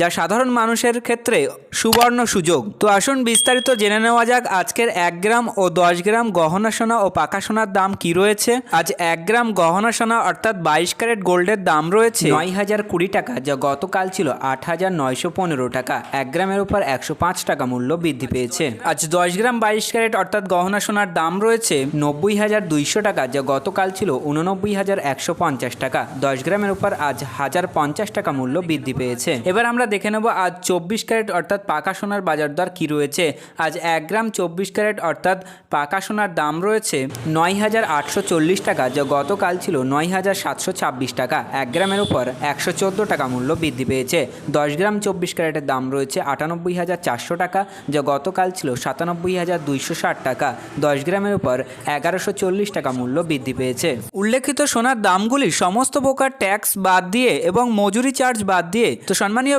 যা সাধারণ মানুষের ক্ষেত্রে সুবর্ণ সুযোগ। তো আসুন বিস্তারিত জেনে নেওয়া যাক আজকের এক গ্রাম ও দশ গ্রাম গহনা সোনা ও পাকা সোনার দাম কি রয়েছে। আজ এক গ্রাম গহনা সোনা অর্থাৎ বাইশ ক্যারেট গোল্ডের দাম রয়েছে নয় হাজার কুড়ি টাকা, যা গতকাল ছিল আট হাজার নয়শো পনেরো টাকা। এক গ্রামের উপর একশো পাঁচ টাকা মূল্য বৃদ্ধি পেয়েছে। আজ দশ গ্রাম বাইশ ক্যারেট অর্থাৎ গহনা সোনার দাম রয়েছে নব্বই হাজার দুইশো টাকা, যা গতকাল ছিল উননব্বই হাজার একশো পঞ্চাশ টাকা। দশ গ্রামের উপর আজ হাজার পঞ্চাশ টাকা মূল্য বৃদ্ধি পেয়েছে। এবার আমরা দেখে নেব আজ চব্বিশ ক্যারেট অর্থাৎ পাকা সোনার বাজার দর কী রয়েছে। আজ এক গ্রাম চব্বিশ ক্যারেট অর্থাৎ পাকা সোনার দাম রয়েছে নয় হাজার আটশো চল্লিশ টাকা, যা গতকাল ছিল নয় হাজার সাতশো ছাব্বিশ টাকা। এক গ্রামের উপর একশো চোদ্দ টাকা মূল্য বৃদ্ধি পেয়েছে। দশ গ্রাম চব্বিশ ক্যারেটের দাম রয়েছে আটানব্বই হাজার চারশো টাকা, যা গতকাল ছিল সাতানব্বই হাজার দুইশো ষাট টাকা। দশ গ্রামের উপর এগারোশো চল্লিশ টাকা মূল্য বৃদ্ধি পেয়েছে। উল্লেখিত সোনার দামগুলি সমস্ত প্রকার ট্যাক্স বাদ দিয়ে এবং মজুরি চার্জ বাদ দিয়ে। তো সম্মানীয়